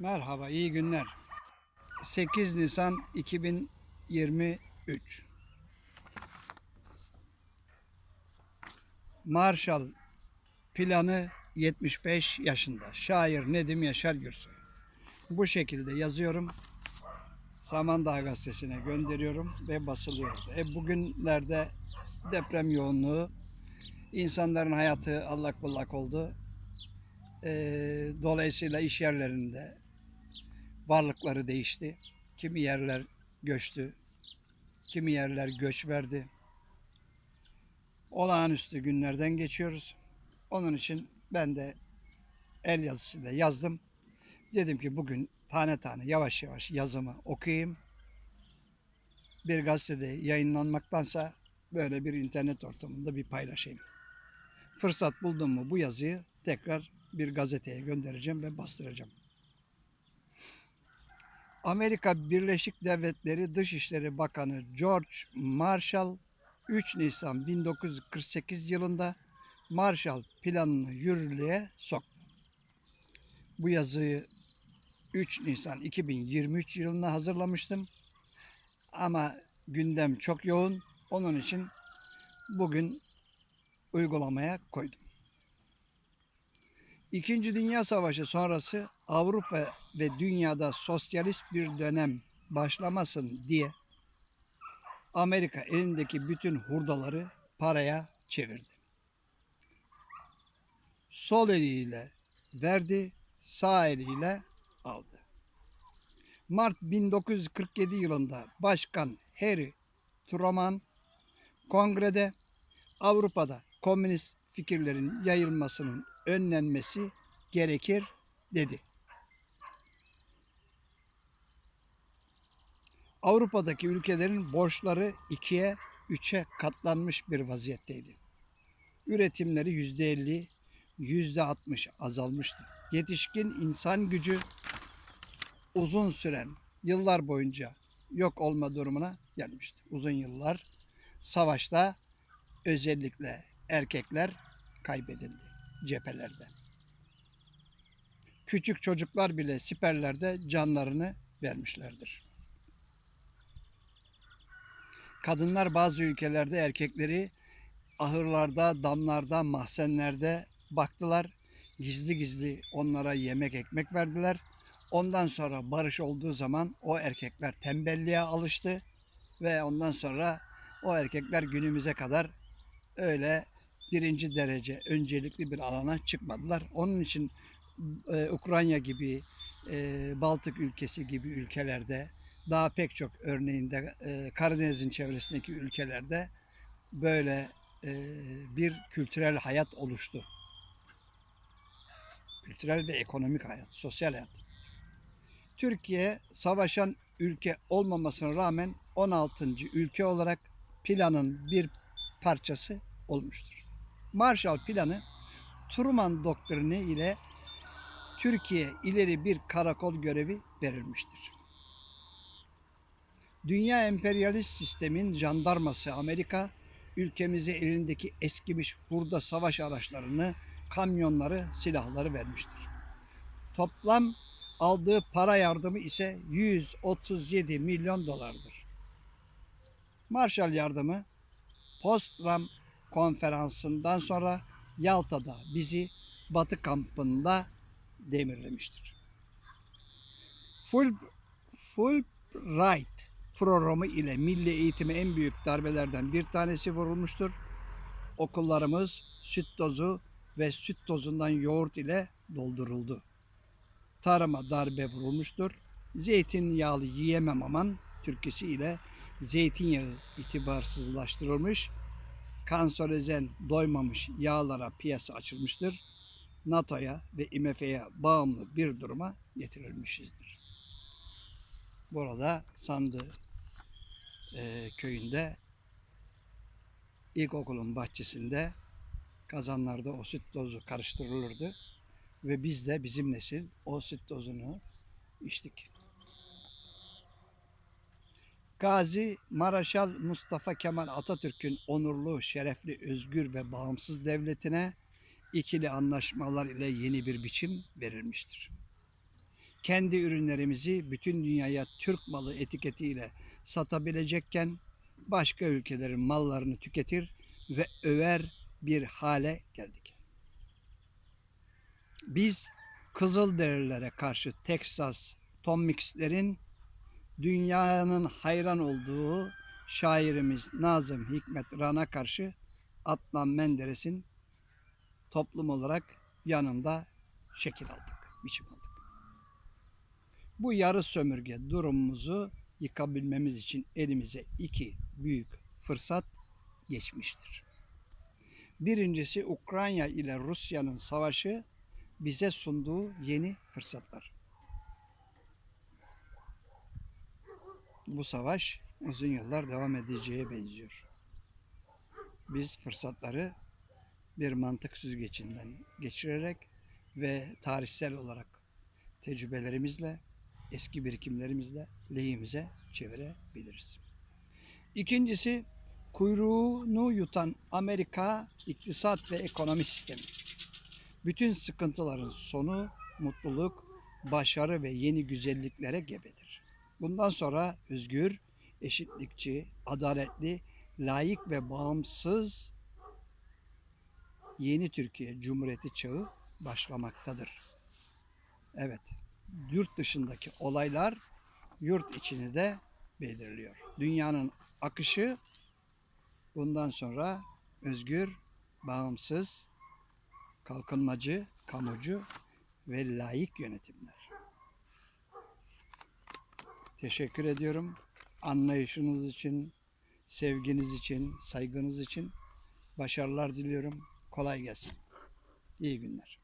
Merhaba, iyi günler. 8 Nisan 2023. Marshall planı 75 yaşında. Şair Nedim Yaşar Gürsoy. Bu şekilde yazıyorum. Samandağ Gazetesi'ne gönderiyorum ve basılıyordu. E bugünlerde deprem yoğunluğu, insanların hayatı allak bullak oldu. E, dolayısıyla iş yerlerinde varlıkları değişti. Kimi yerler göçtü, kimi yerler göç verdi. Olağanüstü günlerden geçiyoruz. Onun için ben de el yazısıyla yazdım. Dedim ki bugün tane tane yavaş yavaş yazımı okuyayım. Bir gazetede yayınlanmaktansa böyle bir internet ortamında bir paylaşayım. Fırsat buldum mu bu yazıyı tekrar bir gazeteye göndereceğim ve bastıracağım. Amerika Birleşik Devletleri Dışişleri Bakanı George Marshall 3 Nisan 1948 yılında Marshall Planı'nı yürürlüğe soktu. Bu yazıyı 3 Nisan 2023 yılında hazırlamıştım. Ama gündem çok yoğun. Onun için bugün uygulamaya koydum. İkinci Dünya Savaşı sonrası Avrupa ve dünyada sosyalist bir dönem başlamasın diye Amerika elindeki bütün hurdaları paraya çevirdi. Sol eliyle verdi, sağ eliyle aldı. Mart 1947 yılında Başkan Harry Truman kongrede Avrupa'da komünist fikirlerin yayılmasının önlenmesi gerekir dedi. Avrupa'daki ülkelerin borçları ikiye, üçe katlanmış bir vaziyetteydi. Üretimleri yüzde elli, yüzde altmış azalmıştı. Yetişkin insan gücü uzun süren yıllar boyunca yok olma durumuna gelmişti. Uzun yıllar savaşta özellikle erkekler kaybedildi cephelerde. Küçük çocuklar bile siperlerde canlarını vermişlerdir. Kadınlar bazı ülkelerde erkekleri ahırlarda, damlarda, mahzenlerde baktılar. Gizli gizli onlara yemek ekmek verdiler. Ondan sonra barış olduğu zaman o erkekler tembelliğe alıştı ve ondan sonra o erkekler günümüze kadar öyle birinci derece öncelikli bir alana çıkmadılar. Onun için e, Ukrayna gibi, e, Baltık ülkesi gibi ülkelerde daha pek çok örneğinde e, Karadeniz'in çevresindeki ülkelerde böyle e, bir kültürel hayat oluştu. Kültürel ve ekonomik hayat, sosyal hayat. Türkiye savaşan ülke olmamasına rağmen 16. ülke olarak planın bir parçası olmuştur. Marshall Planı Truman doktrini ile Türkiye ileri bir karakol görevi verilmiştir. Dünya emperyalist sistemin jandarması Amerika, ülkemize elindeki eskimiş hurda savaş araçlarını, kamyonları, silahları vermiştir. Toplam aldığı para yardımı ise 137 milyon dolardır. Marshall yardımı Postram konferansından sonra Yalta'da bizi Batı kampında demirlemiştir. Full, Fulbright programı ile milli eğitime en büyük darbelerden bir tanesi vurulmuştur. Okullarımız süt tozu ve süt tozundan yoğurt ile dolduruldu. Tarıma darbe vurulmuştur. Zeytinyağlı yiyemem aman türküsü ile zeytinyağı itibarsızlaştırılmış kanserojen doymamış yağlara piyasa açılmıştır. NATO'ya ve IMF'ye bağımlı bir duruma getirilmişizdir. Burada Sandı e, köyünde ilkokulun bahçesinde kazanlarda o süt tozu karıştırılırdı ve biz de bizim nesil o süt tozunu içtik. Gazi Maraşal Mustafa Kemal Atatürk'ün onurlu, şerefli, özgür ve bağımsız devletine ikili anlaşmalar ile yeni bir biçim verilmiştir. kendi ürünlerimizi bütün dünyaya Türk malı etiketiyle satabilecekken başka ülkelerin mallarını tüketir ve över bir hale geldik. Biz Kızılderililere karşı Texas Tom Mix'lerin dünyanın hayran olduğu şairimiz Nazım Hikmet Ran'a karşı Adnan Menderes'in toplum olarak yanında şekil aldık, biçim aldık. Bu yarı sömürge durumumuzu yıkabilmemiz için elimize iki büyük fırsat geçmiştir. Birincisi Ukrayna ile Rusya'nın savaşı bize sunduğu yeni fırsatlar. Bu savaş uzun yıllar devam edeceğe benziyor. Biz fırsatları bir mantık süzgecinden geçirerek ve tarihsel olarak tecrübelerimizle, eski birikimlerimizle lehimize çevirebiliriz. İkincisi kuyruğunu yutan Amerika iktisat ve ekonomi sistemi. Bütün sıkıntıların sonu mutluluk, başarı ve yeni güzelliklere gebedir. Bundan sonra özgür, eşitlikçi, adaletli, layık ve bağımsız yeni Türkiye Cumhuriyeti çağı başlamaktadır. Evet, yurt dışındaki olaylar yurt içini de belirliyor. Dünyanın akışı bundan sonra özgür, bağımsız, kalkınmacı, kamucu ve layık yönetimler. Teşekkür ediyorum. Anlayışınız için, sevginiz için, saygınız için başarılar diliyorum. Kolay gelsin. İyi günler.